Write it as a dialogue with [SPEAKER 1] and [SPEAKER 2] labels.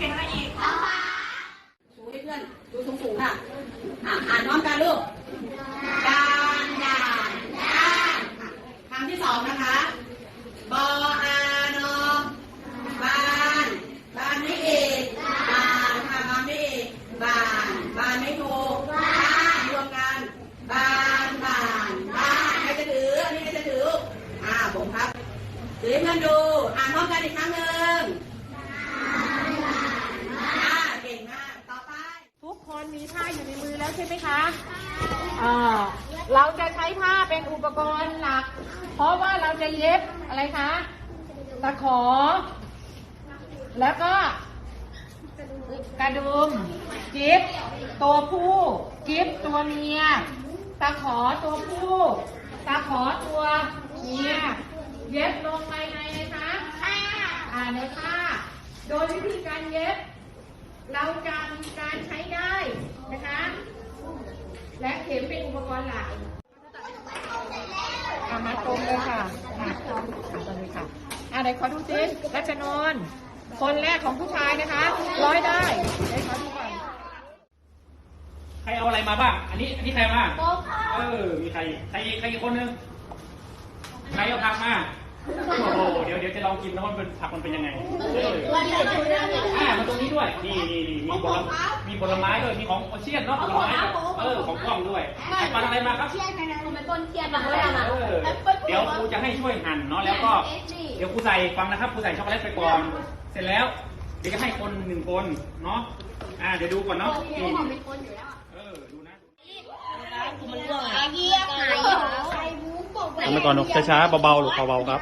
[SPEAKER 1] เก่งอะไรอีก
[SPEAKER 2] สูงเพื่อน ดูสูงสูงค่ะ อ่านน้อมกันลูกดานดานดานครั้งที่สองนะคะ
[SPEAKER 3] ใช้ผ้าเป็นอุปกรณ์หลัก เพราะว่าเราจะเย็บอะไรคะตะขอ แล้วก็กระดุมจิ๊บตัวผู้จิ๊บตัวเมียตะขอตัวผู้ตะขอตัวเมียเย็บลงไปในเลยคะอ่าในผ้าโดยวิธีการเย็บ เราจะมีการใช้ได้นะคะ และเข็มเป็นอุปกรณ์หลักอะมาตรงเลยค่ะมาตรงเลยค่ะอะไหนขอดูซิรัชนนท์คนแรกของผู้ชายนะคะ ร้อยได้ไหนขอดูก่อน
[SPEAKER 4] ใครเอาอะไรมาบ้าง อันนี้ อันนี้ใครมา เออ มีใคร ใคร ใครอีกคนนึง ใครเอาผักมา โอ้โหเดี๋ยวเดี๋ยวจะลองกินนะว่ามันเป็นผักมันเป็นยังไงเออ
[SPEAKER 5] อ
[SPEAKER 4] ่ามาตรงนี้ด้วย นี่นี่นี่มีผลไม้มีผลไม้ด้วย มีของโอเชียนเนาะผลไม้ด้วยเออของกล้องด้วยเอาปลาอะไรมาครับเชียร์
[SPEAKER 5] กันนะผมเป็นคนเครียดมาเลยอะเ
[SPEAKER 4] ออเดี๋ยวครูจะให้ช่วยหั่นเนาะ แล้วก็ เดี๋ยวครูใส่ฟังนะครับครูใส่ช็อกโกแลตไปก่อน เสร็จแล้ว เดี๋ยวจะให้คนหนึ่งคนเนาะ อ่า เดี๋ยวดูก่อนเนาะนี่ผมเป
[SPEAKER 5] ็นคนอยู่แล้ว
[SPEAKER 4] เออ ดูนะ
[SPEAKER 5] ไอ้เหี้ยหาย ใส่หมูกบทำไปก่อนช
[SPEAKER 4] ้าๆเบาๆหรือเบาๆครับ